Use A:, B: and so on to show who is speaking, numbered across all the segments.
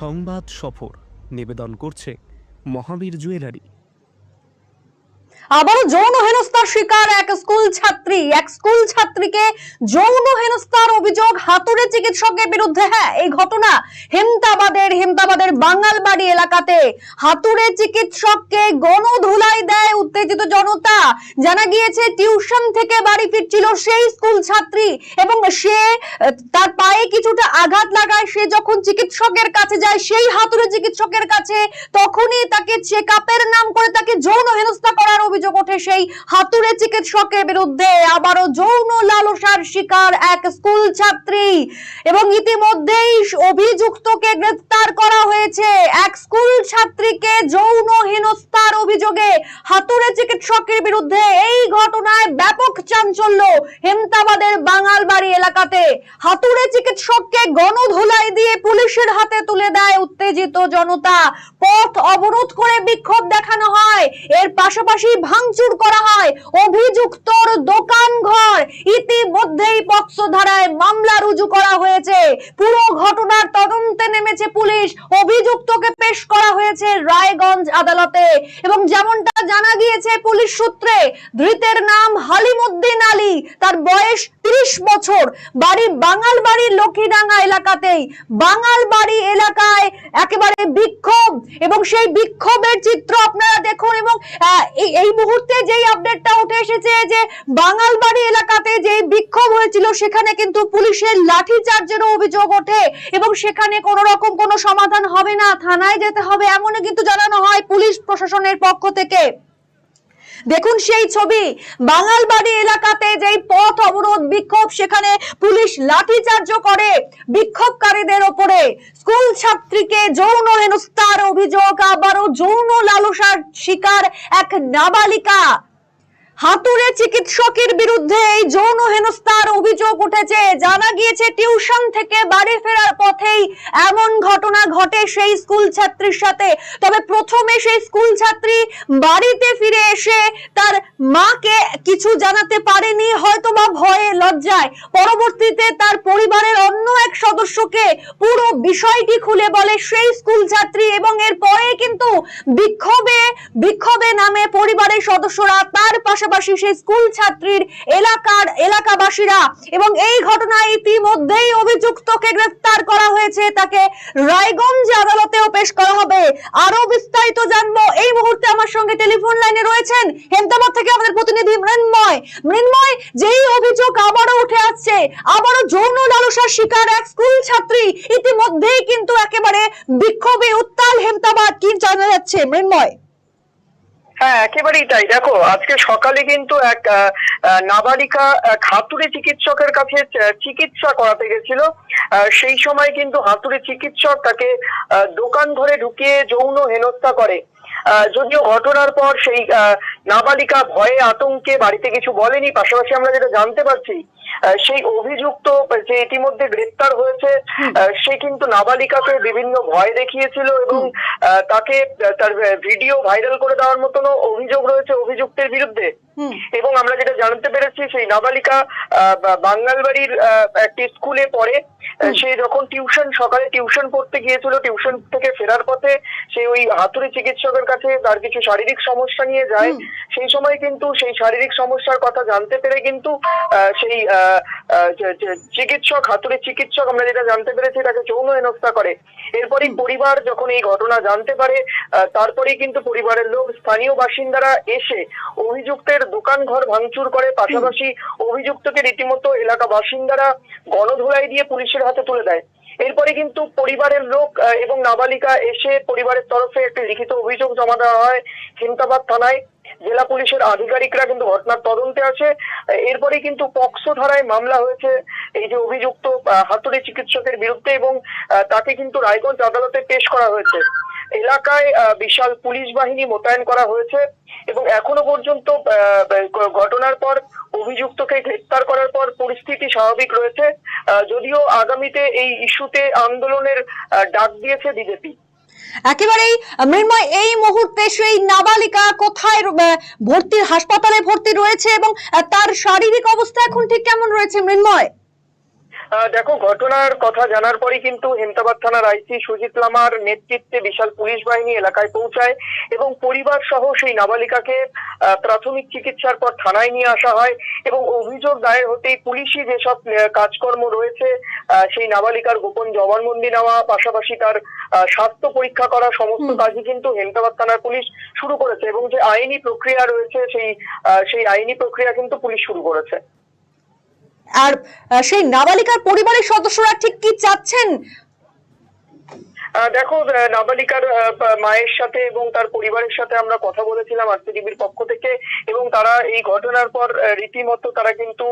A: সংবাদ সফর নিবেদন করছে মহাবীর জুয়েলারি।
B: আবারও যৌন হেনস্থার শিকার এক স্কুল ছাত্রী। এক স্কুল ছাত্রীকে যৌন হেনস্থার অভিযোগ, হাতুড়ে চিকিৎসকের বিরুদ্ধে হ্যাঁ এই ঘটনা হেমতাবাদের হেমতাবাদের বাঙালবাড়ি এলাকাতে। হাতুড়ে চিকিৎসককে গণধুলাই দেয় উত্তেজিত জনতা। জানা গিয়েছে, টিউশন থেকে বাড়ি ফিরছিল সেই স্কুল ছাত্রী এবং সে তার পায়ে কিছুটা আঘাত লাগায়। সে যখন চিকিৎসকের কাছে যায়, সেই হাতুড়ে চিকিৎসকের কাছে তখনই তাকে চেক আপের নাম করে তাকে যৌন হেনস্থা করার অভিযোগ ওঠে সেই হাতুড়ে চিকিৎসকের বিরুদ্ধে। আবারও যৌন লালসার শিকার এক স্কুল ছাত্রী এবং ইতিমধ্যেই অভিযুক্তকে গ্রেফতার করা হয়েছে। এক স্কুল ছাত্রীকে যৌন হেনস্থার অভিযোগে হাতুড়ে চিকিৎসকের বিরুদ্ধে এই ঘটনায় ব্যাপক চাঞ্চল্য হেমতাবাদের বাঙালবাড়ি এলাকাতে। হাতুড়ে চিকিৎসককে গণধোলাই দিয়ে পুলিশের হাতে তুলে দেয় উত্তেজিত জনতা। পথ অবরোধ করে বিক্ষোভ দেখানো হয়। এর পাশাপাশি ভাঙচুর করা হয়। অভিযুক্তর দোকান ঘর ইতিমধ্যেই পক্সো ধারায় মামলা রুজু করা হয়েছে। পুরো ঘটনার তদন্তে নেমেছে পুলিশ। অভিযুক্তকে পেশ করা হয়েছে রায়গঞ্জ আদালতে। এবং যেমনটা জানা গিয়েছে পুলিশ সূত্রে, ধৃতের নাম হালিমুদ্দিন আলী। তার বয়স ত্রিশ বছর। বাড়ি বাঙালবাড়ি লক্ষ্মীডাঙ্গা এলাকাতেই। বাঙালবাড়ি এলাকায় একেবারে বিক্ষোভ। এবং সেই বিক্ষোভের চিত্র আপনারা দেখুন এবং এই- মুহূর্তে যেই আপডেটটা উঠে এসেছে যে বাঙালবাড়ি এলাকাতে যে বিক্ষোভ হয়েছিল, সেখানে কিন্তু পুলিশের লাঠি চার্জেরও অভিযোগ ওঠে এবং সেখানে কোনো রকম কোনো সমাধান হবে না, থানায় যেতে হবে এমনও কিন্তু জানানো হয় পুলিশ প্রশাসনের পক্ষ থেকে। দেখুন সেই ছবি, বাঙালবাড়ি এলাকাতে যেই পথ অবরোধ বিক্ষোভ, সেখানে পুলিশ লাঠিচার্জ করে বিক্ষোভকারীদের ওপরে। স্কুল ছাত্রীকে যৌন হেনস্থার অভিযোগ, আবারও যৌন লালসার শিকার এক নাবালিকা। হাতুড়ে চিকিৎসকের বিরুদ্ধে এই যৌন হেনস্থার অভিযোগ উঠেছে। জানা গিয়েছে, টিউশন থেকে বাড়ি ফেরার পথেই এমন ঘটনা ঘটে সেই স্কুল ছাত্রীর সাথে। তবে প্রথমে সেই স্কুল ছাত্রী বাড়িতে ফিরে এসে তার মাকে কিছু জানাতে পারেনি হয়তো বা ভয়ে লজ্জায়। পরবর্তীতে তার পরিবারের অন্য এক সদস্যকে পুরো বিষয়টি খুলে বলে সেই স্কুল ছাত্রী এবং এর পরে কিন্তু বিক্ষোভে বিক্ষোভে নামে পরিবারের সদস্যরা তার পাশাপাশি সেই স্কুল ছাত্রীর এলাকার এলাকাবাসীরা। এবং এই ঘটনায় ইতিমধ্যেই অভিযুক্তকে গ্রেফতার করা হয়েছে। তাকে রায়গঞ্জ আদালতেও পেশ করা হবে। আরও বিস্তারিত জানব। এই মুহূর্তে আমার সঙ্গে টেলিফোন লাইনে রয়েছেন হেমতাবাদ থেকে আমাদের প্রতিনিধি মৃন্ময়। মৃন্ময়, যেই অভিযোগ আবারও উঠে আসছে, আবারও যৌন লালসার শিকার এক স্কুল ছাত্রী, ইতিমধ্যেই কিন্তু একেবারে বিক্ষোভে উত্তাল হেমতাবাদ। কি জানা যাচ্ছে? মৃন্ময়।
C: হ্যাঁ একেবারেই তাই। দেখো, আজকে সকালে কিন্তু এক নাবালিকা হাতুড়ি চিকিৎসকের কাছে চিকিৎসা করাতে গেছিল। সেই সময় কিন্তু হাতুড়ি চিকিৎসক তাকে দোকান ঘরে ঢুকিয়ে যৌন হেনস্থা করে। যদিও ঘটনার পর সেই নাবালিকা ভয়ে আতঙ্কে বাড়িতে কিছু বলেনি, পাশাপাশি আমরা যেটা জানতে পারছি সেই অভিযুক্ত যে ইতিমধ্যে গ্রেপ্তার হয়েছে সে কিন্তু নাবালিকাকে বিভিন্ন ভয় দেখিয়েছিল এবং আহ, তাকে তার ভিডিও ভাইরাল করে দেওয়ার মতনও অভিযোগ রয়েছে অভিযুক্তের বিরুদ্ধে। এবং আমরা যেটা জানতে পেরেছি সেই নাবালিকা বাঙ্গালবাড়ির একটি স্কুলে পড়ে সে যখন টিউশন সকালে টিউশন পড়তে গিয়েছিল টিউশন থেকে ফেরার পথে সে ওই হাতুড়ি চিকিৎসকের কাছে তার কিছু শারীরিক সমস্যা নিয়ে যায়। সেই সময় কিন্তু সেই শারীরিক সমস্যার কথা জানতে পেরে কিন্তু আহ, সেই চিকিৎসক হাতুড়ি চিকিৎসক আমরা যেটা জানতে পেরেছি তাকে যৌন হেনস্থা করে। এরপরই পরিবার যখন এই ঘটনা জানতে পারে তারপরেই কিন্তু পরিবারের লোক স্থানীয় বাসিন্দারা এসে অভিযুক্তের দোকান ঘর ভাঙচুর করে পাশাপাশি অভিযুক্তকে রীতিমতো এলাকা বাসিন্দারা গণধোলাই দিয়ে পুলিশের হাতে তুলে দেয়। এরপরে কিন্তু পরিবারের লোক এবং নাবালিকা এসে পরিবারের তরফে একটি লিখিত অভিযোগ জমা দেওয়া হয় হেমতাবাদ থানায়। জেলা পুলিশের আধিকারিকরা কিন্তু ঘটনার তদন্তে আছে। এরপরে কিন্তু পক্সো ধারায় মামলা হয়েছে। এই যে অভিযুক্ত হাতুড়ি চিকিৎসকের বিরুদ্ধে এবং তাকে কিন্তু রায়গঞ্জ আদালতে পেশ করা হয়েছে। এলাকায় বিশাল পুলিশ বাহিনী মোতায়েন করা হয়েছে এবং এখনও পর্যন্ত ঘটনার পর, অভিযুক্তকে গ্রেপ্তার করার পর পরিস্থিতি স্বাভাবিক রয়েছে। যদিও আগামীতে এই ইস্যুতে আন্দোলনের ডাক দিয়েছে বিজেপি।
B: একেবারেই মৃন্ময় এই মুহূর্তে সেই নাবালিকা কোথায় ভর্তি, হাসপাতালে ভর্তি রয়েছে এবং তার শারীরিক অবস্থা এখন ঠিক কেমন রয়েছে মৃন্ময়?
C: দেখো ঘটনার কথা জানার পরই কিন্তু হেমতাবাদ থানার আইসি সুজিত লামার নেতৃত্বে বিশাল পুলিশ বাহিনী এলাকায় পৌঁছায় এবং পরিবার সহ সেই নাবালিকাকে প্রাথমিক চিকিৎসার পর থানায় নিয়ে আসা হয় এবং অভিযোগ দায়ের হতেই পুলিশি যেসব কাজকর্ম রয়েছে আহ, সেই নাবালিকার গোপন জবানবন্দি নেওয়া পাশাপাশি তার স্বাস্থ্য পরীক্ষা করা সমস্ত কাজই কিন্তু হেমতাবাদ থানার পুলিশ শুরু করেছে এবং যে আইনি প্রক্রিয়া রয়েছে সেই আহ, সেই আইনি প্রক্রিয়া কিন্তু পুলিশ শুরু করেছে।
B: আর সেই নাবালিকার পরিবারের সদস্যরা ঠিক কি চাচ্ছেন?
C: দেখো নাবালিকার মায়ের সাথে এবং তার পরিবারের সাথে আমরা কথা বলেছিলাম আরসিটিভির পক্ষ থেকে এবং তারা এই ঘটনার পর রীতিমতো তারা কিন্তু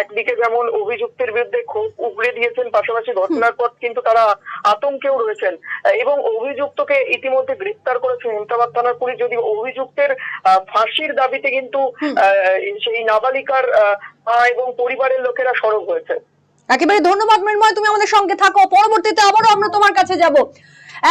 C: একদিকে যেমন অভিযুক্তের বিরুদ্ধে ক্ষোভ উগড়ে দিয়েছেন পাশাপাশি ঘটনার পর কিন্তু তারা আতঙ্কেও রয়েছেন। এবং অভিযুক্তকে ইতিমধ্যে গ্রেপ্তার করেছে হেমতাবাদ থানার পুলিশ। যদি অভিযুক্তের আহ, ফাঁসির দাবিতে কিন্তু আহ, সেই নাবালিকার আহ, মা এবং পরিবারের লোকেরা সরব হয়েছে।
B: একেবারে ধন্যবাদ মৃন্ময়, তুমি আমাদের সঙ্গে থাকো। পরবর্তীতে আবারও আমরা তোমার কাছে যাব।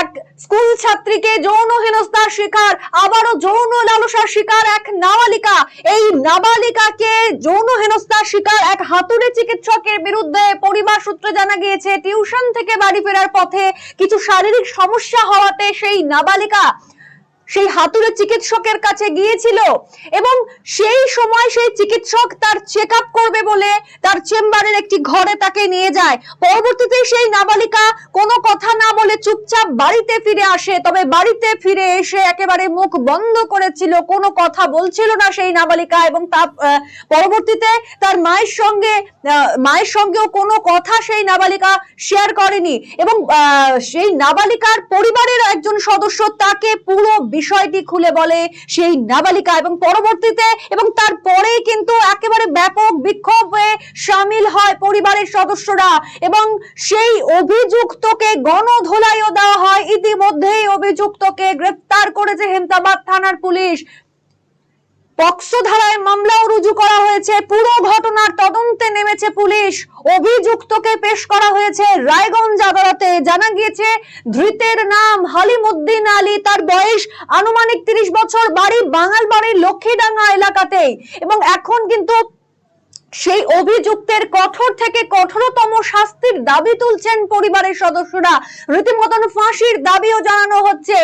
B: এক স্কুল ছাত্রীকে যৌন হেনস্থার শিকার, আবারও যৌন লালসার শিকার এক নাবালিকা। এই নাবালিকাকে যৌন হেনস্থার শিকার এক হাতুড়ে চিকিৎসকের বিরুদ্ধে পরিবার সূত্রে জানা গিয়েছে, টিউশন থেকে বাড়ি ফেরার পথে কিছু শারীরিক সমস্যা হওয়াতে সেই নাবালিকা সেই হাতুড়ে চিকিৎসকের কাছে গিয়েছিল এবং সেই সময় সেই চিকিৎসক তার চেক করবে বলে তার চেম্বারের একটি ঘরে তাকে নিয়ে যায়। পরবর্তীতে সেই নাবালিকা কোনো কথা না বলে চুপচাপ বাড়িতে ফিরে আসে। তবে বাড়িতে ফিরে এসে একেবারে মুখ বন্ধ করেছিল, কোনো কথা বলছিল না সেই নাবালিকা এবং তা পরবর্তীতে তার মায়ের সঙ্গে মায়ের সঙ্গেও কোনো কথা সেই নাবালিকা শেয়ার করেনি এবং সেই নাবালিকার পরিবারের একজন সদস্য তাকে পুরো বিষয়টি খুলে বলে সেই নাবালিকা এবং পরবর্তীতে এবং তারপরেই কিন্তু একেবারে ব্যাপক বিক্ষোভে সামিল হয় পরিবারের সদস্যরা এবং সেই অভিযুক্তকে গণধোলাইও দেওয়া হয়। ইতিমধ্যেই অভিযুক্তকে গ্রেফতার করেছে হেমতাবাদ থানার পুলিশ। পক্সো ধারায় মামলাও রুজু করা হয়েছে। পুরো ঘটনার তদন্তে নেমেছে পুলিশ। অভিযুক্তকে পেশ করা হয়েছে রায়গঞ্জ আদালতে। জানা গিয়েছে, ধৃতের নাম হালিমুদ্দিন আলী। তার বয়স আনুমানিক তিরিশ বছর। বাড়ি বাঙালবাড়ির লক্ষ্মীডাঙ্গা এলাকাতেই। এবং এখন কিন্তু সেই অভিযুক্তের কঠোর থেকে কঠোরতম শাস্তির দাবি তুলছেন পরিবারের সদস্যরা। রীতিমতন ফাঁসির দাবিও জানানো হচ্ছে।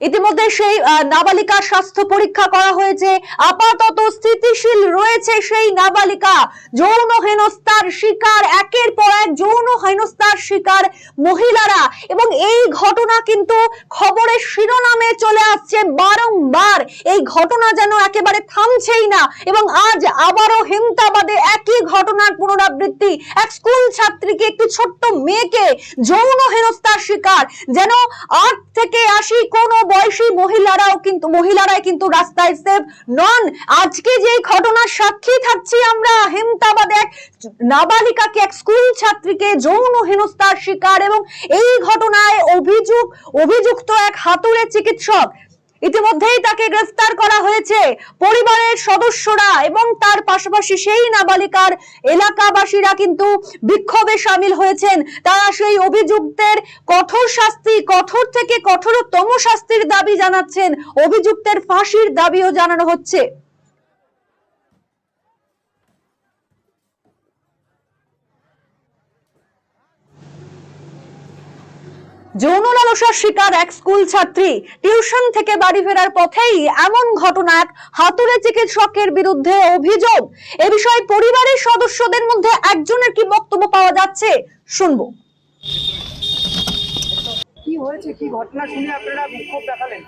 B: ইতিমধ্যে সেই নাবালিকার স্বাস্থ্য পরীক্ষা করা হয়েছে। আপাতত স্থিতিশীল রয়েছে সেই নাবালিকা। যৌন হেনস্থার শিকার, একের পর এক যৌন হেনস্থার শিকার মহিলারা। এবং এই ঘটনা কিন্তু খবরের শিরোনামে চলে আসছে বারংবার। এই ঘটনা যেন একেবারে থামছেই না এবং আজ আবারও হেমতাবাদে একই ঘটনার পুনরাবৃত্তি। এক স্কুল ছাত্রীকে, একটি ছোট্ট মেয়েকে যৌন হেনস্থার শিকার। যেন আট থেকে আশি কোন বয়সী মহিলারাও কিন্তু মহিলারাই কিন্তু রাস্তায় সেফ নন। আজকে যে ঘটনার সাক্ষী থাকছি আমরা, হেমতাবাদে এক নাবালিকাকে, এক স্কুল ছাত্রীকে যৌন হেনস্থার শিকার এবং এই ঘটনায় অভিযোগ অভিযুক্ত এক হাতুড়ে চিকিৎসক ইতিমধ্যেই তাকে গ্রেফতার করা হয়েছে। পরিবারের সদস্যরা এবং তার পাশাপাশি সেই নাবালিকার এলাকাবাসীরা কিন্তু বিক্ষোভে সামিল হয়েছেন। তারা সেই অভিযুক্তের কঠোর শাস্তি, কঠোর থেকে কঠোরতম শাস্তির দাবি জানাচ্ছেন। অভিযুক্তের ফাঁসির দাবিও জানানো হচ্ছে। যৌন লালসার শিকার এক স্কুল ছাত্রী। টিউশন থেকে বাড়ি ফেরার পথেই এমন ঘটনা এক হাতুড়ে চিকিৎসকের বিরুদ্ধে অভিযোগ। এ বিষয়ে পরিবারের সদস্যদের মধ্যে একজনের কি বক্তব্য পাওয়া যাচ্ছে শুনব।
D: কি হয়েছে? কি ঘটনা শুনে আপনারা বিক্ষোভ দেখালেন?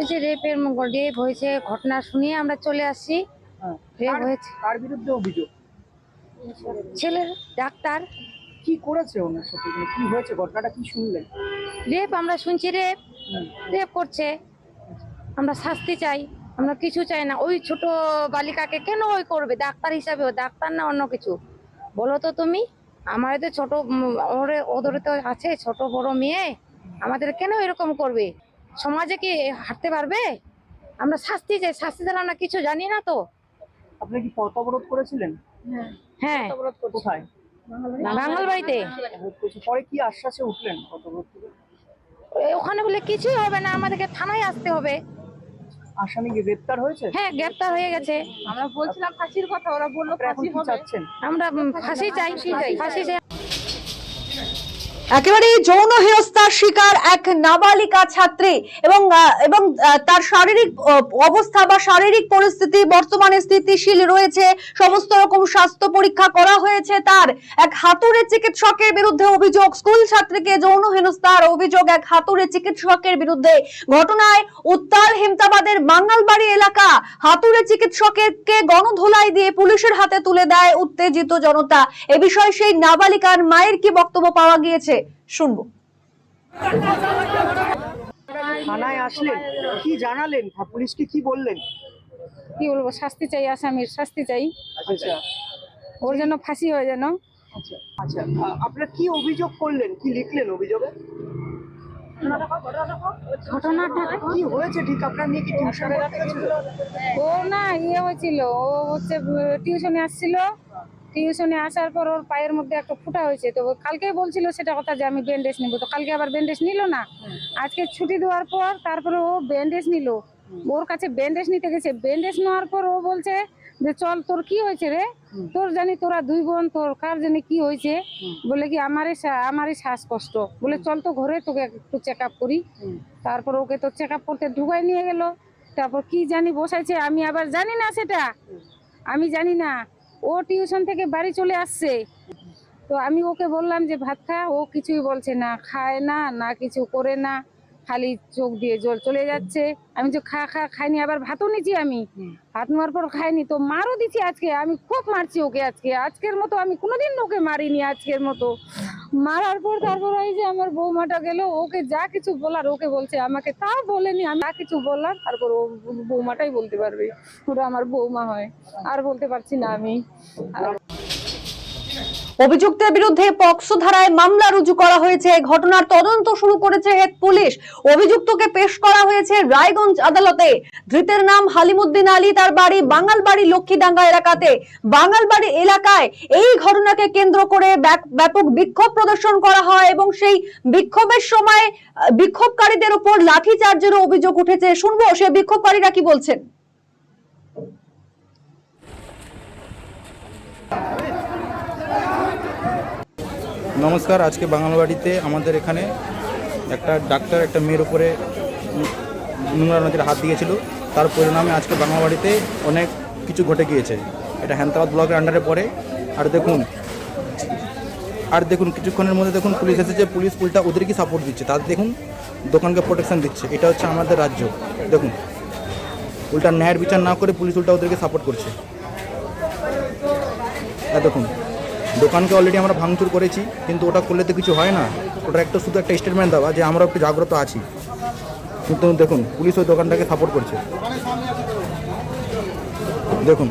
E: এই যে রেপের রেপ হয়েছে ঘটনা শুনিয়ে আমরা চলে আসছি।
D: হ্যাঁ।
E: রেপ হয়েছে।
D: কার বিরুদ্ধে অভিযোগ?
E: ছেলের ডাক্তার।
D: কি করেছে ওনার সাথে? মানে কি হয়েছে? ঘটনাটা কি শুনলেন?
E: রেপ আমরা শুনছি রেপ। রেপ করছে। আমরা শাস্তি চাই। আমরা কিছু চাই না। ওই ছোট বালিকাকে কেন ওই করবে? ডাক্তার হিসাবে ও ডাক্তার না অন্য কিছু। বলো তো তুমি আমার তো ছোট ওরে ওদের তো আছে ছোট বড় মেয়ে। আমাদের কেন এরকম করবে? সমাজে কি হাঁটতে পারবে? আমরা শাস্তি চাই। শাস্তি ছাড়া আমরা কিছু জানি না তো।
D: আপনি কি পথ অবরোধ করেছিলেন?
E: হ্যাঁ।
D: কোথায়?
E: বাঙাল বাড়িতে
D: অবরোধ করেছে। পরে কি আশ্বাসে উঠলেন
E: ওখানে বলে কিছুই হবে না আমাদেরকে থানায় আসতে হবে।
D: আসামি গ্রেপ্তার হয়েছে?
E: হ্যাঁ গ্রেপ্তার হয়ে গেছে।
F: আমরা বলছিলাম ফাঁসির কথা ওরা বলল
D: আপনারা
F: ফাঁসি হবে।
E: আমরা ফাঁসি চাই। ফাঁসি চাই।
B: একেবারে যৌন হেনস্থার শিকার এক নাবালিকা ছাত্রী এবং এবং তার শারীরিক অবস্থা বা শারীরিক পরিস্থিতি, বর্তমানে স্থিতিশীল রয়েছে। সমস্ত রকম স্বাস্থ্য পরীক্ষা করা হয়েছে তার। এক হাতুড়ে চিকিৎসকের বিরুদ্ধে অভিযোগ। স্কুল ছাত্রীকে যৌন হেনস্থার অভিযোগ এক হাতুড়ে চিকিৎসকের বিরুদ্ধে। ঘটনায় উত্তাল হেমতাবাদের বাঙালবাড়ি এলাকা। হাতুড়ে চিকিৎসকেরকে গণধোলাই দিয়ে পুলিশের হাতে তুলে দেয় উত্তেজিত জনতা। এ বিষয়ে সেই নাবালিকার মায়ের কি বক্তব্য পাওয়া গিয়েছে? শুনব।
D: থানায় আসলেন? কি জানালেন? পুলিশকে কি বললেন?
E: কি বলব? শাস্তি চাই আসামির শাস্তি চাই।
D: আচ্ছা
E: ওর জন্য ফাঁসি হয়ে যেন।
D: আচ্ছা আচ্ছা। আপনারা কি অভিযোগ করলেন? কি লিখলেন অভিযোগে?
E: ঘটনাটা
D: কি হয়েছে? ঠিক আপনার মেয়ে কি টিউশন
E: ও না ইয়ে হয়েছিল। ও হচ্ছে টিউশনে আসছিল। টিউশনে আসার পর ওর পায়ের মধ্যে একটা ফুটা হয়েছে। তো কালকেই বলছিল সেটা কথা যে আমি ব্যান্ডেজ নিব। তো কালকে আবার ব্যান্ডেজ নিল না। আজকে ছুটি দেওয়ার পর তারপরে ও ব্যান্ডেজ নিল। ওর কাছে ব্যান্ডেজ নিতে গেছে। ব্যান্ডেজ নেওয়ার পর ও বলছে যে চল তোর কি হয়েছে রে? তোর জানি তোরা দুই বোন তোর কার জানি কি হয়েছে? বলে কি আমারই আমারই শ্বাসকষ্ট। বলে চল তো ঘরে তোকে একটু চেক আপ করি তারপর ওকে তো চেক আপ করতে ঢুকাই নিয়ে গেল। তারপর কি জানি বসাইছে আমি আবার জানি না সেটা। আমি জানি না। ও টিউশন থেকে বাড়ি চলে আসছে। তো আমি ওকে বললাম যে ভাত খা। ও কিছুই বলছে না খায় না না কিছু করে না খালি চোখ দিয়ে জল চলে যাচ্ছে। আমি তো খা খা খাইনি আবার ভাতও নিচ্ছি আমি। ভাত নেওয়ার পর খাইনি তো মারও দিচ্ছি আজকে। আমি খুব মারছি ওকে আজকে। আজকের মতো আমি কোনোদিন ওকে মারিনি আজকের মতো। মারার পর তারপর এই যে আমার বৌমাটা গেল, ওকে যা কিছু বলার ওকে বলছে। আমাকে তা বলেনি, আমি যা কিছু বললাম, তারপর ও বৌমাটাই বলতে পারবে। ওরা আমার বৌমা হয়, আর বলতে পারছি না আমি।
B: অভিযুক্তের বিরুদ্ধে পক্সো ধারায় মামলা রুজু করা হয়েছে। ঘটনার তদন্ত শুরু করেছে হেড পুলিশ। অভিযুক্তকে পেশ করা হয়েছে রায়গঞ্জ আদালতে। ধৃতের নাম হালিমুদ্দিন আলী, তার বাড়ি বাঙালবাড়ি লক্ষ্মীডাঙ্গা এলাকাতে। বাঙালবাড়ি এলাকায় এই ঘটনাকে কেন্দ্র করে ব্যাপক বিক্ষোভ প্রদর্শন করা হয় এবং সেই বিক্ষোভের সময় বিক্ষোভকারীদের উপর লাঠিচার্জেরও অভিযোগ উঠেছে। শুনব, সে বিক্ষোভকারীরা কি বলছেন?
G: নমস্কার, আজকে বাঙালবাড়িতে আমাদের এখানে একটা ডাক্তার, একটা মেয়ের উপরে নোংরা নদীর হাত দিয়েছিল। তার পরিণামে আজকে বাঙালবাড়িতে অনেক কিছু ঘটে গিয়েছে। এটা হ্যান্তাবাদ ব্লকের আন্ডারে পড়ে। আর দেখুন আর দেখুন, কিছুক্ষণের মধ্যে দেখুন, পুলিশ এসেছে। পুলিশ উল্টা ওদেরকে সাপোর্ট দিচ্ছে। তাদের দেখুন, দোকানকে প্রোটেকশন দিচ্ছে। এটা হচ্ছে আমাদের রাজ্য। দেখুন, উল্টা ন্যায়ের বিচার না করে পুলিশ উল্টা ওদেরকে সাপোর্ট করছে। দেখুন দোকানকে অলরেডি আমরা ভাঙচুর করেছি, কিন্তু ওটা করলে তো কিছু হয় না। ওটা একটা শুধু একটা স্টেটমেন্ট দেওয়া, যে আমরা একটু জাগ্রত আছি। কিন্তু দেখুন, পুলিশ ওই দোকানটাকে সাপোর্ট করছে। দেখুন